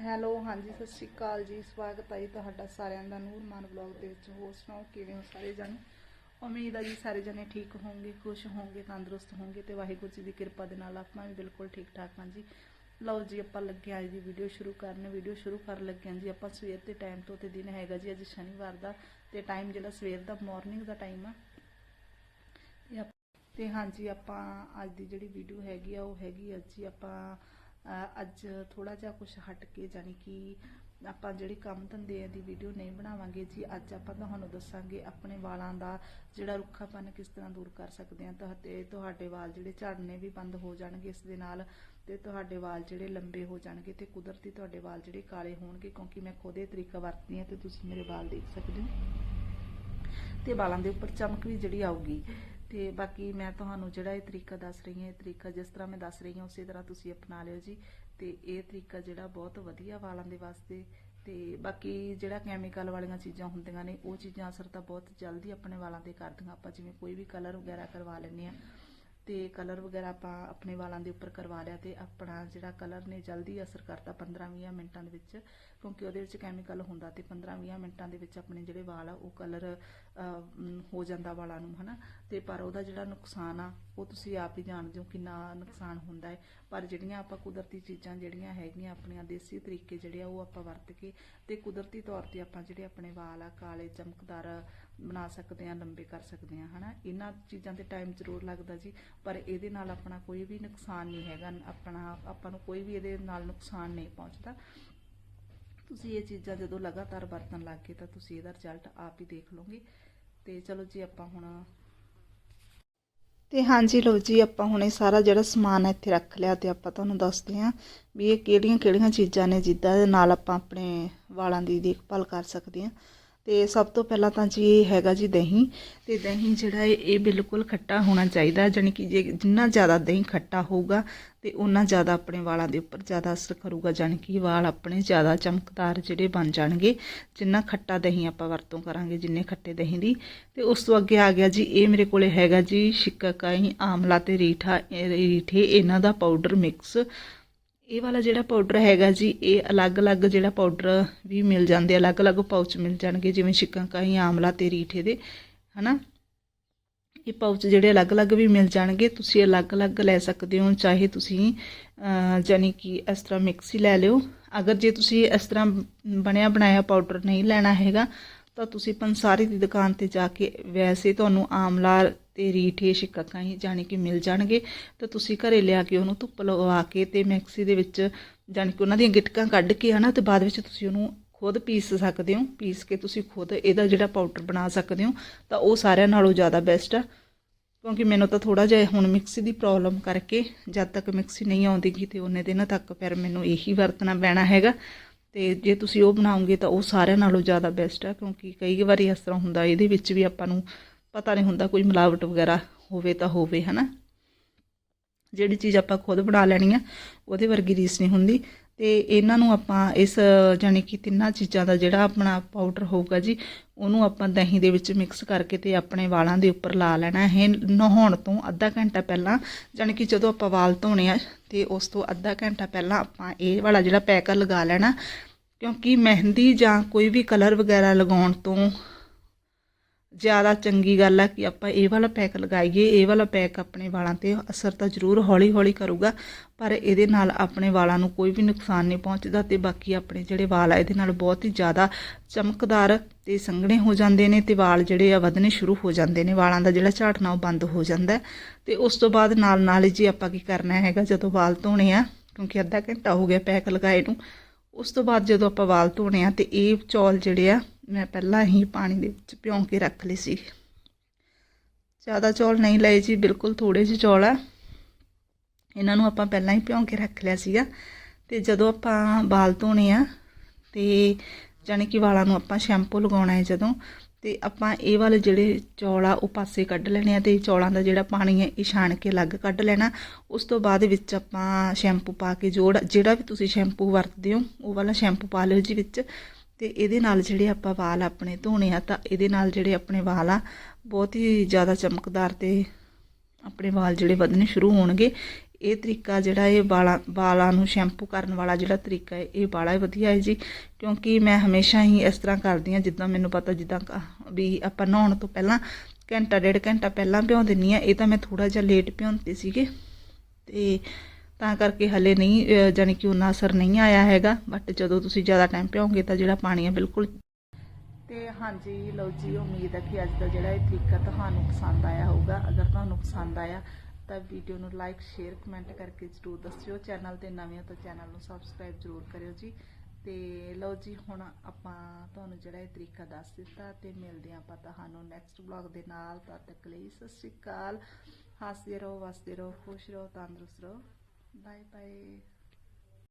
Hello, ਹਾਂਜੀ, ਸਤਿ ਸ਼੍ਰੀ ਅਕਾਲ ਜੀ। ਸਵਾਗਤ ਹੈ ਜੀ ਤੁਹਾਡਾ ਸਾਰਿਆਂ ਦਾ ਨੂਰਮਾਨ ਵਲੌਗ ਦੇ ਵਿੱਚ। ਹੋਰ ਸੁਣਾਓ, ਕਿਵੇਂ ਹੋ ਸਾਰੇ ਜਣੇ ਉਮੀਦ ਹੈ ਜੀ ਸਾਰੇ ਜਣੇ ਠੀਕ ਹੋਵੋਗੇ, ਖੁਸ਼ ਹੋਵੋਗੇ, ਤੰਦਰੁਸਤ ਹੋਵੋਗੇ ਤੇ ਵਾਹਿਗੁਰੂ ਜੀ ਦੀ ਕਿਰਪਾ ਦੇ ਨਾਲ ਆਪਾਂ ਵੀ ਬਿਲਕੁਲ ਠੀਕ ਠਾਕ ਹਾਂ ਜੀ। ਲਓ ਜੀ, ਆਪਾਂ ਲੱਗੇ ਅੱਜ ਦੀ ਵੀਡੀਓ ਸ਼ੁਰੂ ਕਰਨ। ਵੀਡੀਓ ਸ਼ੁਰੂ ਕਰਨ ਲੱਗੇ ਹਾਂ ਜੀ। ਆਪਾਂ ਸਵੇਰ ਦੇ ਟਾਈਮ ਤੋਂ ਤੇ ਦਿਨ ਹੈਗਾ ਜੀ, ਅੱਜ ਸ਼ਨੀਵਾਰ ਦਾ ਤੇ ਟਾਈਮ ਜਿਹੜਾ ਸਵੇਰ ਦਾ ਮਾਰਨਿੰਗ ਦਾ ਟਾਈਮ ਆ। ਤੇ ਹਾਂਜੀ, ਆਪਾਂ ਅੱਜ ਦੀ ਜਿਹੜੀ ਵੀਡੀਓ ਹੈਗੀ ਆ, ਉਹ ਹੈਗੀ ਅੱਜ ਜੀ ਆਪਾਂ ਅੱਜ ਥੋੜਾ ਜਿਹਾ ਕੁਝ ਹਟ ਕੇ ਜਾਨੀ ਕਿ ਆਪਾਂ ਜਿਹੜੇ ਕੰਮ ਧੰਦੇ ਦੀ ਵੀਡੀਓ ਨਹੀਂ ਬਣਾਵਾਂਗੇ ਜੀ, ਅੱਜ ਆਪਾਂ ਤੁਹਾਨੂੰ ਦੱਸਾਂਗੇ ਆਪਣੇ ਵਾਲਾਂ ਦਾ ਜਿਹੜਾ ਰੁੱਖਾਪਨ ਕਿਸ ਤਰ੍ਹਾਂ ਦੂਰ ਕਰ ਸਕਦੇ ਹਾਂ, ਤਾਂ ਤੇ ਤੁਹਾਡੇ ਵਾਲ ਜਿਹੜੇ ਝੜਨੇ ਵੀ ਬੰਦ ਹੋ ਜਾਣਗੇ ਇਸ ਦੇ ਨਾਲ ਤੇ ਤੁਹਾਡੇ ਵਾਲ ਜਿਹੜੇ ਲੰਬੇ ਹੋ ਜਾਣਗੇ ਤੇ ਕੁਦਰਤੀ ਤੁਹਾਡੇ ਵਾਲ ਜਿਹੜੇ ਕਾਲੇ ਹੋਣਗੇ, ਕਿਉਂਕਿ ਮੈਂ ਖੁਦ ਇਹ ਤਰੀਕਾ ਵਰਤਦੀ ਹਾਂ ਤੇ ਤੁਸੀਂ ਮੇਰੇ ਵਾਲ ਦੇਖ ਸਕਦੇ ਹੋ। ਤੇ ਵਾਲਾਂ ਦੇ ਉੱਪਰ ਚਮਕ ਵੀ ਜਿਹੜੀ ਆਊਗੀ। ਤੇ ਬਾਕੀ ਮੈਂ ਤੁਹਾਨੂੰ ਜਿਹੜਾ ਇਹ ਤਰੀਕਾ ਦੱਸ ਰਹੀ ਹਾਂ, ਇਹ ਤਰੀਕਾ ਜਿਸ ਤਰ੍ਹਾਂ ਮੈਂ ਦੱਸ ਰਹੀ ਹਾਂ, ਉਸੇ ਤਰ੍ਹਾਂ ਤੁਸੀਂ ਅਪਣਾ ਲਿਓ ਜੀ। ਤੇ ਇਹ ਤਰੀਕਾ ਜਿਹੜਾ ਬਹੁਤ ਵਧੀਆ ਵਾਲਾਂ ਦੇ ਵਾਸਤੇ ਤੇ ਬਾਕੀ ਜਿਹੜਾ ਕੈਮੀਕਲ ਵਾਲੀਆਂ ਚੀਜ਼ਾਂ ਹੁੰਦੀਆਂ ਨੇ, ਉਹ ਚੀਜ਼ਾਂ ਅਸਰ ਤਾਂ ਬਹੁਤ ਜਲਦੀ ਆਪਣੇ ਵਾਲਾਂ ਤੇ ਕਰਦੀਆਂ। ਆਪਾਂ ਜਿਵੇਂ ਕੋਈ ਵੀ ਕਲਰ ਵਗੈਰਾ ਕਰਵਾ ਲੈਂਦੇ ਆ ਤੇ ਕਲਰ ਵਗੈਰਾ ਆਪਾਂ ਆਪਣੇ ਵਾਲਾਂ ਦੇ ਉੱਪਰ ਕਰਵਾ ਲਿਆ ਤੇ ਆਪਣਾ ਜਿਹੜਾ ਕਲਰ ਨੇ ਜਲਦੀ ਅਸਰ ਕਰਤਾ 15-20 ਮਿੰਟਾਂ ਦੇ ਵਿੱਚ, ਕਿਉਂਕਿ ਉਹਦੇ ਵਿੱਚ ਕੈਮੀਕਲ ਹੁੰਦਾ ਤੇ 15-20 ਮਿੰਟਾਂ ਦੇ ਵਿੱਚ ਆਪਣੇ ਜਿਹੜੇ ਵਾਲ ਆ, ਉਹ ਕਲਰ ਹੋ ਜਾਂਦਾ ਵਾਲਾਂ ਨੂੰ, ਹਨਾ? ਤੇ ਪਰ ਉਹਦਾ ਜਿਹੜਾ ਨੁਕਸਾਨ ਆ, ਉਹ ਤੁਸੀਂ ਆਪ ਹੀ ਜਾਣਦੇ ਹੋ ਕਿੰਨਾ ਨੁਕਸਾਨ ਹੁੰਦਾ ਹੈ। ਪਰ ਜਿਹੜੀਆਂ ਆਪਾਂ ਕੁਦਰਤੀ ਚੀਜ਼ਾਂ ਜਿਹੜੀਆਂ ਹੈਗੀਆਂ ਆਪਣੀਆਂ ਦੇਸੀ ਤਰੀਕੇ ਜਿਹੜੇ ਆ, ਉਹ ਆਪਾਂ ਵਰਤ ਕੇ ਤੇ ਕੁਦਰਤੀ ਤੌਰ ਤੇ ਆਪਾਂ ਜਿਹੜੇ ਆਪਣੇ ਵਾਲ ਆ, ਕਾਲੇ, ਚਮਕਦਾਰ ਬਣਾ ਸਕਦੇ ਆ ਲੰਬੇ ਕਰ ਸਕਦੇ ਆ ਹਨਾ। ਇਹਨਾਂ ਚੀਜ਼ਾਂ ਤੇ ਟਾਈਮ ਜ਼ਰੂਰ ਲੱਗਦਾ ਜੀ, ਪਰ ਇਹਦੇ ਨਾਲ ਆਪਣਾ ਕੋਈ ਵੀ ਨੁਕਸਾਨ ਨਹੀਂ ਹੈਗਾ। ਆਪਣਾ, ਆਪਾਂ ਨੂੰ ਕੋਈ ਵੀ ਇਹਦੇ ਨਾਲ ਨੁਕਸਾਨ ਨਹੀਂ ਪਹੁੰਚਦਾ। ਤੁਸੀਂ ਇਹ ਚੀਜ਼ਾਂ ਜਦੋਂ ਲਗਾਤਾਰ ਵਰਤਣ ਲੱਗ ਗਏ ਤਾਂ ਤੁਸੀਂ ਇਹਦਾ ਰਿਜ਼ਲਟ ਆਪ ਹੀ ਦੇਖ ਲਓਗੇ। ਤੇ ਚਲੋ ਜੀ, ਆਪਾਂ ਹੁਣ ਤੇ ਹਾਂਜੀ ਲੋ ਜੀ, ਆਪਾਂ ਹੁਣ ਇਹ ਸਾਰਾ ਜਿਹੜਾ ਸਮਾਨ ਹੈ ਇੱਥੇ ਰੱਖ ਲਿਆ ਤੇ ਆਪਾਂ ਤੁਹਾਨੂੰ ਦੱਸਦੇ ਹਾਂ ਵੀ ਇਹ ਕਿਹੜੀਆਂ ਕਿਹੜੀਆਂ ਚੀਜ਼ਾਂ ਨੇ ਜਿੱਦਾਂ ਦੇ ਨਾਲ ਆਪਾਂ ਆਪਣੇ ਵਾਲਾਂ ਦੀ ਦੇਖਭਾਲ ਕਰ ਸਕਦੇ ਹਾਂ। ਤੇ ਸਭ ਤੋਂ ਪਹਿਲਾਂ ਤਾਂ ਜੀ ਇਹ ਹੈਗਾ ਜੀ ਦਹੀਂ ਤੇ ਦਹੀਂ ਜਿਹੜਾ ਹੈ ਇਹ ਬਿਲਕੁਲ ਖੱਟਾ ਹੋਣਾ ਚਾਹੀਦਾ ਜਾਨੀ ਕਿ ਜੇ ਜਿੰਨਾ ਜ਼ਿਆਦਾ ਦਹੀਂ ਖੱਟਾ ਹੋਊਗਾ ਤੇ ਉਹਨਾਂ ਜ਼ਿਆਦਾ ਆਪਣੇ ਵਾਲਾਂ ਦੇ ਉੱਪਰ ਜ਼ਿਆਦਾ ਅਸਰ ਕਰੂਗਾ ਜਾਨੀ ਕਿ ਵਾਲ ਆਪਣੇ ਜ਼ਿਆਦਾ ਚਮਕਦਾਰ ਜਿਹੜੇ ਬਣ ਜਾਣਗੇ, ਜਿੰਨਾ ਖੱਟਾ ਦਹੀਂ ਆਪਾਂ ਵਰਤੋਂ ਕਰਾਂਗੇ, ਜਿੰਨੇ ਖੱਟੇ ਦਹੀਂ ਦੀ। ਤੇ ਉਸ ਤੋਂ ਅੱਗੇ ਆ ਗਿਆ ਜੀ, ਇਹ ਮੇਰੇ ਕੋਲੇ ਹੈਗਾ ਜੀ ਸ਼ਿਕਾਕਾਈ, ਆਮਲਾ ਤੇ ਰੀਠਾ ਰੀਠੇ, ਇਹਨਾਂ ਦਾ ਪਾਊਡਰ ਮਿਕਸ ਇਹ ਵਾਲਾ ਜਿਹੜਾ ਪਾਊਡਰ ਹੈਗਾ ਜੀ, ਇਹ ਅਲੱਗ-ਅਲੱਗ ਜਿਹੜਾ ਪਾਊਡਰ ਵੀ ਮਿਲ ਜਾਂਦੇ ਅਲੱਗ-ਅਲੱਗ ਪਾਊਚ ਮਿਲ ਜਾਣਗੇ, ਜਿਵੇਂ ਸ਼ਿਕਾਕਾਈ ਆਮਲਾ ਤੇ ਰੀਠੇ ਦੇ, ਹਨਾ? ਇਹ ਪਾਊਚ ਜਿਹੜੇ ਅਲੱਗ-ਅਲੱਗ ਵੀ ਮਿਲ ਜਾਣਗੇ, ਤੁਸੀਂ ਅਲੱਗ-ਅਲੱਗ ਲੈ ਸਕਦੇ ਹੋ, ਚਾਹੇ ਤੁਸੀਂ ਜਾਨੀ ਕਿ ਇਸ ਤਰ੍ਹਾਂ ਮਿਕਸੀ ਲੈ ਲਿਓ। ਅਗਰ ਜੇ ਤੁਸੀਂ ਇਸ ਤਰ੍ਹਾਂ ਬਣਿਆ ਬਣਾਇਆ ਪਾਊਡਰ ਨਹੀਂ ਲੈਣਾ ਹੈਗਾ, ਤਾਂ ਤੁਸੀਂ ਪੰਸਾਰੀ ਦੀ ਦੁਕਾਨ ਤੇ ਜਾ ਕੇ ਵੈਸੇ ਤੁਹਾਨੂੰ ਆਮਲਾ ਤੇ ਰੀਠੇ ਸ਼ਿਕਾਕਾਈ ਜਾਣੀ ਕਿ ਮਿਲ ਜਾਣਗੇ। ਤਾਂ ਤੁਸੀਂ ਘਰੇ ਲਿਆ ਕੇ ਉਹਨੂੰ ਧੁੱਪ ਲਵਾ ਕੇ ਤੇ ਮਿਕਸੀ ਦੇ ਵਿੱਚ ਜਾਣੀ ਕਿ ਉਹਨਾਂ ਦੀਆਂ ਗਿਟਕਾਂ ਕੱਢ ਕੇ ਹਨਾ, ਤੇ ਬਾਅਦ ਵਿੱਚ ਤੁਸੀਂ ਉਹਨੂੰ ਖੁਦ ਪੀਸ ਸਕਦੇ ਹੋ। ਪੀਸ ਕੇ ਤੁਸੀਂ ਖੁਦ ਇਹਦਾ ਜਿਹੜਾ ਪਾਊਡਰ ਬਣਾ ਸਕਦੇ ਹੋ, ਤਾਂ ਉਹ ਸਾਰਿਆਂ ਨਾਲੋਂ ਜ਼ਿਆਦਾ ਬੈਸਟ ਆ। ਕਿਉਂਕਿ ਮੈਨੂੰ ਤਾਂ ਥੋੜਾ ਜਿਹਾ ਹੁਣ ਮਿਕਸੀ ਦੀ ਪ੍ਰੋਬਲਮ ਕਰਕੇ ਜਦ ਤੱਕ ਮਿਕਸੀ ਨਹੀਂ ਆਉਂਦੀਗੀ ਤੇ ਉਹਨੇ ਦਿਨਾਂ ਤੱਕ ਫਿਰ ਮੈਨੂੰ ਇਹੀ ਵਰਤਣਾ ਪੈਣਾ ਹੈਗਾ। ਤੇ ਜੇ ਤੁਸੀਂ ਉਹ ਬਣਾਉਂਗੇ ਤਾਂ ਉਹ ਸਾਰਿਆਂ ਨਾਲੋਂ ਜ਼ਿਆਦਾ ਬੈਸਟ ਆ, ਕਿਉਂਕਿ ਕਈ ਵਾਰੀ ਇਸ ਤਰ੍ਹਾਂ ਹੁੰਦਾ ਇਹਦੇ ਵਿੱਚ ਵੀ ਆਪਾਂ ਨੂੰ ਪਤਾ ਨਹੀਂ ਹੁੰਦਾ ਕੋਈ ਮਿਲਾਵਟ ਵਗੈਰਾ ਹੋਵੇ ਤਾਂ ਹੋਵੇ, ਹਨਾ? ਜਿਹੜੀ ਚੀਜ਼ ਆਪਾਂ ਖੁਦ ਬਣਾ ਲੈਣੀ ਆ, ਉਹਦੇ ਵਰਗੀ ਰੀਸ ਨਹੀਂ ਹੁੰਦੀ। ਤੇ ਇਹਨਾਂ ਨੂੰ ਆਪਾਂ ਇਸ ਜਾਨੀ ਕਿ ਤਿੰਨਾਂ ਚੀਜ਼ਾਂ ਦਾ ਜਿਹੜਾ ਆਪਣਾ ਪਾਊਡਰ ਹੋਊਗਾ ਜੀ, ਉਹਨੂੰ ਆਪਾਂ ਦਹੀਂ ਦੇ ਵਿੱਚ ਮਿਕਸ ਕਰਕੇ ਤੇ ਆਪਣੇ ਵਾਲਾਂ ਦੇ ਉੱਪਰ ਲਾ ਲੈਣਾ। ਹੈ ਨਹਾਉਣ ਤੋਂ ਅੱਧਾ ਘੰਟਾ ਪਹਿਲਾਂ ਜਾਨੀ ਕਿ ਜਦੋਂ ਆਪਾਂ ਵਾਲ ਧੋਣੇ ਆ, ਤੇ ਉਸ ਤੋਂ ਅੱਧਾ ਘੰਟਾ ਪਹਿਲਾਂ ਆਪਾਂ ਇਹ ਵਾਲਾ ਜਿਹੜਾ ਪੈਕ ਲਗਾ ਲੈਣਾ। ਕਿਉਂਕਿ ਮਹਿੰਦੀ ਜਾਂ ਕੋਈ ਵੀ ਕਲਰ ਵਗੈਰਾ ਲਗਾਉਣ ਤੋਂ ਜ਼ਿਆਦਾ ਚੰਗੀ ਗੱਲ ਆ ਕਿ ਆਪਾਂ ਇਹ ਵਾਲਾ ਪੈਕ ਲਗਾਈਏ, ਇਹ ਵਾਲਾ ਪੈਕ ਆਪਣੇ ਵਾਲਾਂ ਤੇ ਅਸਰ ਤਾਂ ਜ਼ਰੂਰ ਹੌਲੀ-ਹੌਲੀ ਕਰੂਗਾ, ਪਰ ਇਹਦੇ ਨਾਲ ਆਪਣੇ ਵਾਲਾਂ ਨੂੰ ਕੋਈ ਵੀ ਨੁਕਸਾਨ ਨਹੀਂ ਪਹੁੰਚਦਾ ਤੇ ਬਾਕੀ ਆਪਣੇ ਜਿਹੜੇ ਵਾਲ ਆ, ਇਹਦੇ ਨਾਲ ਬਹੁਤ ਹੀ ਜ਼ਿਆਦਾ ਚਮਕਦਾਰ ਤੇ ਸੰਘਣੇ ਹੋ ਜਾਂਦੇ ਨੇ ਤੇ ਵਾਲ ਜਿਹੜੇ ਆ ਵਧਣੇ ਸ਼ੁਰੂ ਹੋ ਜਾਂਦੇ ਨੇ, ਵਾਲਾਂ ਦਾ ਜਿਹੜਾ ਝਾੜਨਾ ਉਹ ਬੰਦ ਹੋ ਜਾਂਦਾ ਤੇ ਉਸ ਤੋਂ ਬਾਅਦ ਨਾਲ ਨਾਲ ਜੀ ਆਪਾਂ ਕੀ ਕਰਨਾ ਹੈਗਾ, ਜਦੋਂ ਵਾਲ ਧੋਣੇ ਆ, ਕਿਉਂਕਿ ਅੱਧਾ ਘੰਟਾ ਹੋ ਗਿਆ ਪੈਕ ਲਗਾਏ ਨੂੰ, ਉਸ ਤੋਂ ਬਾਅਦ ਜਦੋਂ ਆਪਾਂ ਵਾਲ ਧੋਣੇ ਆ ਤੇ ਇਹ ਚੌਲ ਜਿਹੜੇ ਆ ਮੈਂ ਪਹਿਲਾਂ ਹੀ ਪਾਣੀ ਦੇ ਵਿੱਚ ਭਿਉਂ ਕੇ ਰੱਖ ਲਏ ਸੀ। ਜ਼ਿਆਦਾ ਚੌਲ ਨਹੀਂ ਲਏ ਜੀ, ਬਿਲਕੁਲ ਥੋੜੇ ਜਿਹੇ ਚੌਲ ਆ। ਇਹਨਾਂ ਨੂੰ ਆਪਾਂ ਪਹਿਲਾਂ ਹੀ ਭਿਉਂ ਕੇ ਰੱਖ ਲਿਆ ਸੀਗਾ ਤੇ ਜਦੋਂ ਆਪਾਂ ਵਾਲ ਧੋਣੇ ਆ ਤੇ ਜਾਨੀ ਕਿ ਵਾਲਾਂ ਨੂੰ ਆਪਾਂ ਸ਼ੈਂਪੂ ਲਗਾਉਣਾ ਹੈ ਜਦੋਂ ਤੇ ਆਪਾਂ ਇਹ ਵਾਲੇ ਜਿਹੜੇ ਚੌਲ ਆ, ਉਹ ਪਾਸੇ ਕੱਢ ਲੈਣੇ ਆ ਤੇ ਚੌਲਾਂ ਦਾ ਜਿਹੜਾ ਪਾਣੀ ਹੈ, ਇਹ ਛਾਣ ਕੇ ਅਲੱਗ ਕੱਢ ਲੈਣਾ। ਉਸ ਤੋਂ ਬਾਅਦ ਵਿੱਚ ਆਪਾਂ ਸ਼ੈਂਪੂ ਪਾ ਕੇ ਜੋੜ, ਜਿਹੜਾ ਵੀ ਤੁਸੀਂ ਸ਼ੈਂਪੂ ਵਰਤਦੇ ਹੋ, ਉਹ ਵਾਲਾ ਸ਼ੈਂਪੂ ਪਾ ਲਿਓ ਜੀ ਵਿੱਚ। ਤੇ ਇਹਦੇ ਨਾਲ ਜਿਹੜੇ ਆਪਾਂ ਵਾਲ ਆਪਣੇ ਧੋਣੇ ਆ ਤਾਂ ਇਹਦੇ ਨਾਲ ਜਿਹੜੇ ਆਪਣੇ ਵਾਲ ਆ, ਬਹੁਤ ਹੀ ਜ਼ਿਆਦਾ ਚਮਕਦਾਰ ਤੇ ਆਪਣੇ ਵਾਲ ਜਿਹੜੇ ਵਧਣੇ ਸ਼ੁਰੂ ਹੋਣਗੇ। ਇਹ ਤਰੀਕਾ ਜਿਹੜਾ ਇਹ ਵਾਲਾਂ ਵਾਲਾਂ ਨੂੰ ਸ਼ੈਂਪੂ ਕਰਨ ਵਾਲਾ ਜਿਹੜਾ ਤਰੀਕਾ ਹੈ, ਇਹ ਬਾਲਾ ਹੀ ਵਧੀਆ ਹੈ ਜੀ। ਕਿਉਂਕਿ ਮੈਂ ਹਮੇਸ਼ਾ ਹੀ ਇਸ ਤਰ੍ਹਾਂ ਕਰਦੀ ਹਾਂ, ਜਿੱਦਾਂ ਮੈਨੂੰ ਪਤਾ, ਜਿੱਦਾਂ ਕ- ਵੀ ਆਪਾਂ ਨਹਾਉਣ ਤੋਂ ਪਹਿਲਾਂ ਘੰਟਾ, ਡੇਢ ਘੰਟਾ ਪਹਿਲਾਂ ਭਿਉਂ ਦਿੰਨੀ ਆ ਇਹ ਤਾਂ ਮੈਂ ਥੋੜਾ ਜਿਹਾ ਲੇਟ ਭਿਉਂਦੇ ਸੀਗੇ। ਤੇ ਤਾਂ ਕਰਕੇ ਹਲੇ ਨਹੀਂ ਅਹ, ਜਾਣੀ ਕਿ ਉਹਨਾਂ ਅਸਰ ਨਹੀਂ ਆਇਆ ਹੈਗਾ ਬਟ ਜਦੋਂ ਤੁਸੀਂ ਜ਼ਿਆਦਾ ਟਾਈਮ ਭਿਉਂਗੇ ਤਾਂ ਜਿਹੜਾ ਪਾਣੀ ਹੈ ਬਿਲਕੁਲ ਤੇ ਹਾਂਜੀ ਲਓ ਜੀ ਉਮੀਦ ਹੈ ਕਿ ਅੱਜ ਦਾ ਜਿਹੜਾ ਇਹ ਤਰੀਕਾ ਤੁਹਾਨੂੰ ਪਸੰਦ ਆਇਆ ਹੋਊਗਾ। ਅਗਰ ਤੁਹਾਨੂੰ ਪਸੰਦ ਆਇਆ ਤਾਂ ਵੀਡੀਓ ਨੂੰ ਲਾਈਕ ਸ਼ੇਅਰ ਕਮੈਂਟ ਕਰਕੇ ਜ਼ਰੂਰ ਦੱਸਿਓ। ਚੈਨਲ ਤੇ ਨਵੇਂ ਹੋ ਤਾਂ ਚੈਨਲ ਨੂੰ ਸਬਸਕ੍ਰਾਈਬ ਜ਼ਰੂਰ ਕਰਿਓ ਜੀ। ਤੇ ਲਓ ਜੀ ਹੁਣ ਆਪਾਂ ਤੁਹਾਨੂੰ ਜਿਹੜਾ ਇਹ ਤਰੀਕਾ ਦੱਸ ਦਿੱਤਾ ਤੇ ਮਿਲਦੇ ਹਾਂ ਆਪਾਂ ਤੁਹਾਨੂੰ ਨੈਕਸਟ ਵਲੌਗ ਦੇ ਨਾਲ। ਤਦ ਤੱਕ ਲਈ ਸਤਿ ਸ਼੍ਰੀ ਅਕਾਲ। ਹੱਸਦੇ ਰਹੋ ਵਸਦੇ ਰਹੋ ਖੁਸ਼ ਰਹੋ ਤੰਦਰੁਸਤ ਰਹੋ। Bye bye.